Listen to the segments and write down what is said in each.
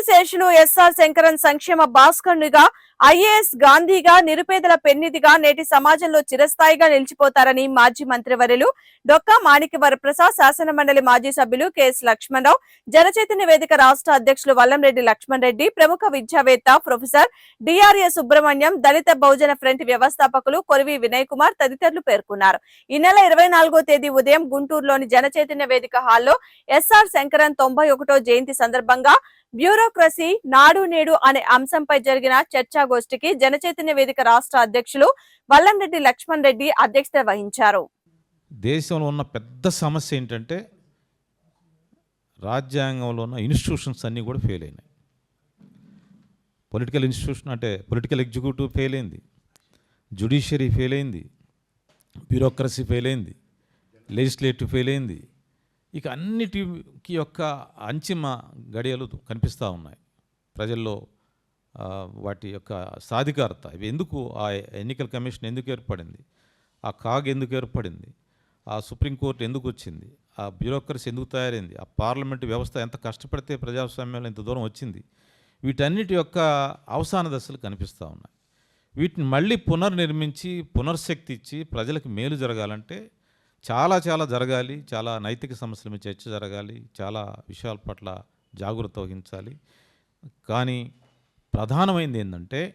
SR Shankaran సంక్షేమ భాస్కరునిగా IAS గాంధీగా నిరుపేదల పెన్నిధిగా నేటి సమాజంలో చిరస్థాయిగా నిలిచిపోతారని మాజీ మంత్రివర్యులు డొక్కా మాణిక వరప్రసాద్ శాసన మండలి మాజీ సభ్యులు కెఎస్ లక్ష్మణరావు జనచైతన్య వేదిక రాష్ట్ర అధ్యక్షులు వల్లంరెడ్డి లక్ష్మణ్ రెడ్డి ప్రముఖ విద్యావేత్త professor DRA Subrahmanyam Dalit Bahujan front వ్యవస్థాపకులు కొరివి వినయ్ కుమార్ తదితరులు పేర్కొన్నారు. ఈ నెల ఇరవై తేదీ ఉదయం గుంటూరులోని జనచైతన్య వేదిక హాల్లో ఎస్ఆర్ శంకరన్ తొంభై జయంతి సందర్భంగా బ్యూరోక్రసీ నాడు నేడు అనే అంశంపై జరిగిన చర్చాగోష్ఠికి జనచైతన్య వేదిక రాష్ట్ర అధ్యక్షులు వల్లంరెడ్డి లక్ష్మణ్ రెడ్డి అధ్యక్షత వహించారు. దేశంలో ఉన్న పెద్ద సమస్య ఏంటంటే రాజ్యాంగంలో ఉన్న ఇన్స్టిట్యూషన్స్ అన్నీ కూడా ఫెయిల్ అయినాయి. పొలిటికల్ ఇన్స్టిట్యూషన్ అంటే పొలిటికల్ ఎగ్జిక్యూటివ్ ఫెయిల్ అయింది జుడిషియరీ ఫెయిల్ అయింది బ్యూరోక్రసీ ఫెయిల్ అయింది లెజిస్లేటివ్ ఫెయిల్ అయింది ఇక అన్నిటికి యొక్క అంతిమ గడియలు కనిపిస్తూ ఉన్నాయి. ప్రజల్లో వాటి యొక్క సాధికారత. ఇవి ఎందుకు ఆ ఎన్నికల కమిషన్ ఎందుకు ఏర్పడింది? ఆ కాగ్ ఎందుకు ఏర్పడింది? ఆ సుప్రీంకోర్టు ఎందుకు వచ్చింది? ఆ బ్యూరోక్రసీ ఎందుకు తయారైంది? ఆ పార్లమెంటు వ్యవస్థ ఎంత కష్టపడితే ప్రజాస్వామ్యంలో ఇంత దూరం వచ్చింది? వీటన్నిటి యొక్క అవసాన దశలు కనిపిస్తూ ఉన్నాయి. వీటిని మళ్ళీ పునర్నిర్మించి పునర్శక్తి ఇచ్చి ప్రజలకు మేలు జరగాలంటే చాలా చాలా జరగాలి చాలా నైతిక సమస్యల మీద చర్చ జరగాలి చాలా విషయాల పట్ల జాగ్రత్త వహించాలి. కానీ ప్రధానమైనది ఏంటంటే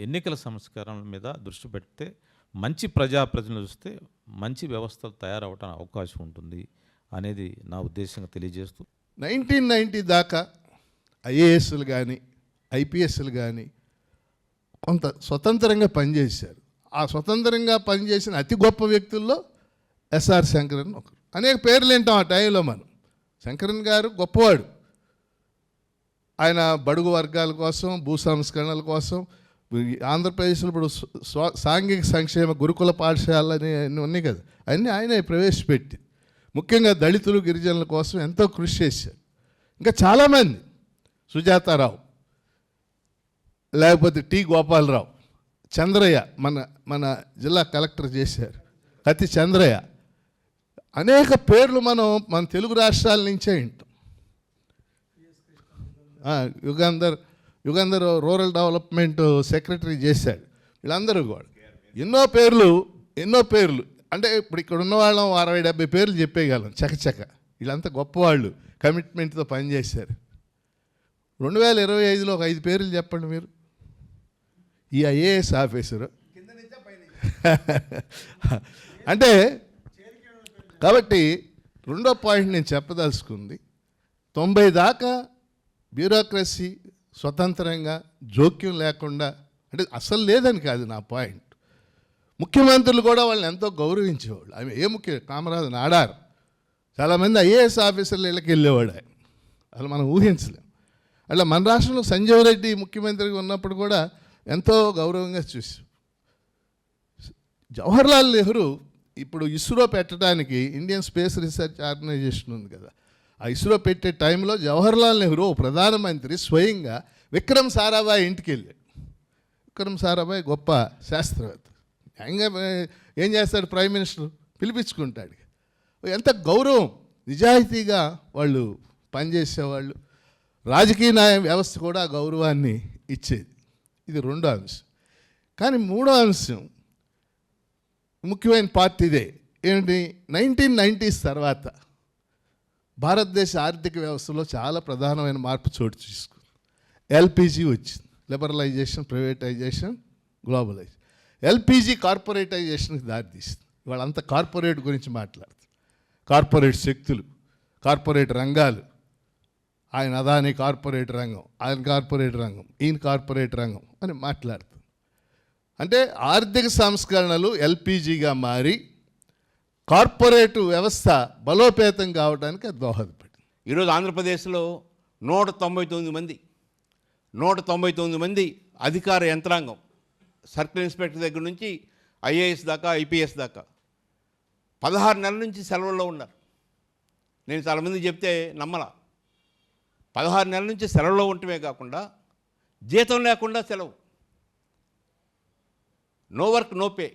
ఎన్నికల సంస్కరణల మీద దృష్టి పెడితే మంచి ప్రజాప్రతినిధులు చూస్తే మంచి వ్యవస్థలు తయారవడానికి అవకాశం ఉంటుంది అనేది నా ఉద్దేశంగా తెలియజేస్తూ. నైన్టీన్ నైంటీ దాకా ఐఏఎస్లు కానీ ఐపీఎస్లు కానీ కొంత స్వతంత్రంగా పనిచేశారు. ఆ స్వతంత్రంగా పనిచేసిన అతి గొప్ప వ్యక్తుల్లో ఎస్ఆర్ శంకరన్ ఒకరు. అనేక పేర్లు వింటాం ఆ టైంలో మనం. శంకరన్ గారు గొప్పవాడు. ఆయన బడుగు వర్గాల కోసం భూ సంస్కరణల కోసం ఆంధ్రప్రదేశ్లో ఇప్పుడు సాంఘిక సంక్షేమ గురుకుల పాఠశాలలు అని అన్నీ ఉన్నాయి కదా. అన్నీ ఆయనే ప్రవేశపెట్టి ముఖ్యంగా దళితులు గిరిజనుల కోసం ఎంతో కృషి చేశారు. ఇంకా చాలామంది. సుజాతారావు లేకపోతే టి గోపాలరావు చంద్రయ్య మన మన జిల్లా కలెక్టర్ చేశారు. అతి చంద్రయ్య. అనేక పేర్లు మనం మన తెలుగు రాష్ట్రాల నుంచే వింటాం. Yugandhar Yugandhar rural development secretary చేశాడు. వీళ్ళందరూ కూడా. ఎన్నో పేర్లు ఎన్నో పేర్లు. అంటే ఇప్పుడు ఇక్కడ ఉన్న వాళ్ళం అరవై డెబ్బై పేర్లు చెప్పేయగలం చకచక వీళ్ళంతా గొప్పవాళ్ళు కమిట్మెంట్తో పనిచేశారు. రెండు వేల ఇరవై ఐదులో ఒక ఐదు పేర్లు చెప్పండి మీరు. ఈ ఐఏఎస్ ఆఫీసరు. అంటే కాబట్టి రెండో పాయింట్ నేను చెప్పదలుచుకుంది. తొంభై దాకా బ్యూరోక్రసీ స్వతంత్రంగా జోక్యం లేకుండా అంటే అసలు లేదని కాదు నా పాయింట్. ముఖ్యమంత్రులు కూడా వాళ్ళని ఎంతో గౌరవించేవాళ్ళు. ఆమె ఏ ముఖ్య కామరాజు నాడారు. చాలామంది ఐఏఎస్ ఆఫీసర్లు ఇళ్ళకి వెళ్ళేవాడు ఆయన. అసలు మనం ఊహించలేం. అట్లా మన రాష్ట్రంలో సంజయ్ రెడ్డి ముఖ్యమంత్రిగా ఉన్నప్పుడు కూడా ఎంతో గౌరవంగా చూసి జవహర్లాల్ నెహ్రూ ఇప్పుడు ఇస్రో పెట్టడానికి ఇండియన్ స్పేస్ రీసెర్చ్ ఆర్గనైజేషన్ ఉంది కదా. ఆ ఇస్రో పెట్టే టైంలో జవహర్లాల్ నెహ్రూ ప్రధానమంత్రి స్వయంగా విక్రమ్ సారాభాయ్ ఇంటికి వెళ్ళాడు విక్రమ్ సారాభాయ్ గొప్ప శాస్త్రవేత్త. న్యాయంగా ఏం చేస్తాడు ప్రైమ్ మినిస్టర్? పిలిపించుకుంటాడు. ఎంత గౌరవం నిజాయితీగా వాళ్ళు పనిచేసేవాళ్ళు. రాజకీయ న్యాయ వ్యవస్థ కూడా గౌరవాన్ని ఇచ్చేది. ఇది రెండో అంశం. కానీ మూడో అంశం ముఖ్యమైన పార్ట్ ఇదే. ఏంటి? నైన్టీన్ నైంటీస్ తర్వాత భారతదేశ ఆర్థిక వ్యవస్థలో చాలా ప్రధానమైన మార్పు చోటు చేసుకుంది. ఎల్పిజి వచ్చింది. లిబరలైజేషన్ ప్రైవేటైజేషన్ గ్లోబలైజేషన్ ఎల్పిజి కార్పొరేటైజేషన్కి దారితీస్తుంది అంత కార్పొరేట్ గురించి మాట్లాడుతారు కార్పొరేట్ శక్తులు కార్పొరేట్ రంగాలు. ఆయన అదాని కార్పొరేట్ రంగం ఆయన కార్పొరేట్ రంగం ఈయన కార్పొరేట్ రంగం అని మాట్లాడుతుంది. అంటే ఆర్థిక సంస్కరణలు ఎల్పిజిగా మారి కార్పొరేట్ వ్యవస్థ బలోపేతం కావడానికి అది దోహదపడింది. ఈరోజు ఆంధ్రప్రదేశ్లో నూట తొంభై తొమ్మిది మంది నూట తొంభై తొమ్మిది మంది అధికార యంత్రాంగం సర్కిల్ ఇన్స్పెక్టర్ దగ్గర నుంచి ఐఏఎస్ దాకా ఐపీఎస్ దాకా పదహారు నెలల నుంచి సెలవుల్లో ఉన్నారు. నేను చాలామంది చెప్తే నమ్మలా. పదహారు నెలల నుంచి సెలవులో ఉండటమే కాకుండా జీతం లేకుండా సెలవు. నో వర్క్ నో పే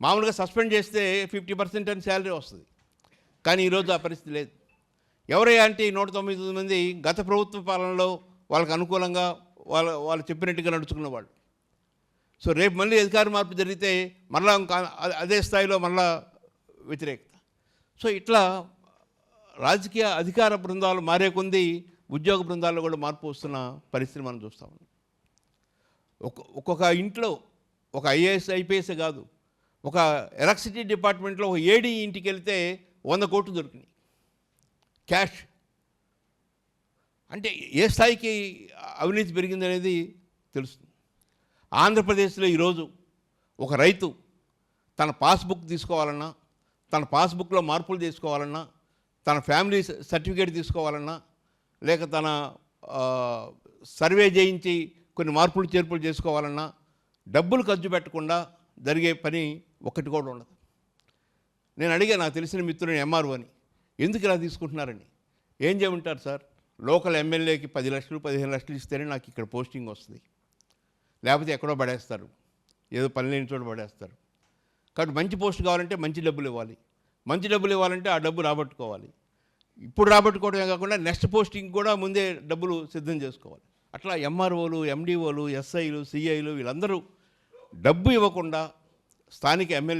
మామూలుగా సస్పెండ్ చేస్తే ఫిఫ్టీ పర్సెంట్ అని శాలరీ వస్తుంది. కానీ ఈరోజు ఆ పరిస్థితి లేదు. ఎవరయ్యా అంటే ఈ నూట తొమ్మిది మంది గత ప్రభుత్వ పాలనలో వాళ్ళకి అనుకూలంగా వాళ్ళ వాళ్ళు చెప్పినట్టుగా నడుచుకున్న వాళ్ళు సో రేపు మళ్ళీ అధికార మార్పు జరిగితే మళ్ళా అదే స్థాయిలో మళ్ళా వ్యతిరేకత. సో ఇట్లా రాజకీయ అధికార బృందాలు మారే కొంది ఉద్యోగ బృందాల్లో కూడా మార్పు వస్తున్న పరిస్థితి మనం చూస్తాం ఒక్కొక్క ఇంట్లో ఒక ఐఏఎస్ ఐపీఎస్ కాదు. ఒక ఎలక్ట్రిసిటీ డిపార్ట్మెంట్లో ఒక ఏడీ ఇంటికి వెళ్తే వంద కోట్లు దొరికినాయి. క్యాష్. అంటే ఏ స్థాయికి అవినీతి పెరిగిందనేది తెలుస్తుంది. ఆంధ్రప్రదేశ్లో ఈరోజు ఒక రైతు తన పాస్బుక్ తీసుకోవాలన్నా తన పాస్బుక్లో మార్పులు తీసుకోవాలన్నా తన ఫ్యామిలీ సర్టిఫికేట్ తీసుకోవాలన్నా లేక తన సర్వే చేయించి కొన్ని మార్పులు చేర్పులు చేసుకోవాలన్నా డబ్బులు ఖర్చు పెట్టకుండా జరిగే పని ఒకటి కూడా ఉండదు. నేను అడిగా నాకు తెలిసిన మిత్రుని ఎంఆర్ఓ అని ఎందుకు ఇలా తీసుకుంటున్నారని? ఏం చేయమంటారు సార్? లోకల్ ఎమ్మెల్యేకి పది లక్షలు పదిహేను లక్షలు ఇస్తేనే నాకు ఇక్కడ పోస్టింగ్ వస్తుంది. లేకపోతే ఎక్కడో పడేస్తారు. ఏదో పని లేని చోట పడేస్తారు. కాబట్టి మంచి పోస్ట్ కావాలంటే మంచి డబ్బులు ఇవ్వాలి. మంచి డబ్బులు ఇవ్వాలంటే ఆ డబ్బు రాబట్టుకోవాలి. ఇప్పుడు రాబట్టుకోవడమే కాకుండా నెక్స్ట్ పోస్టింగ్ కూడా ముందే డబ్బులు సిద్ధం చేసుకోవాలి. అట్లా ఎంఆర్ఓలు ఎండిఓలు ఎస్ఐలు సిఐలు వీళ్ళందరూ డబ్బు ఇవ్వకుండా స్థానిక ఎమ్మెల్యే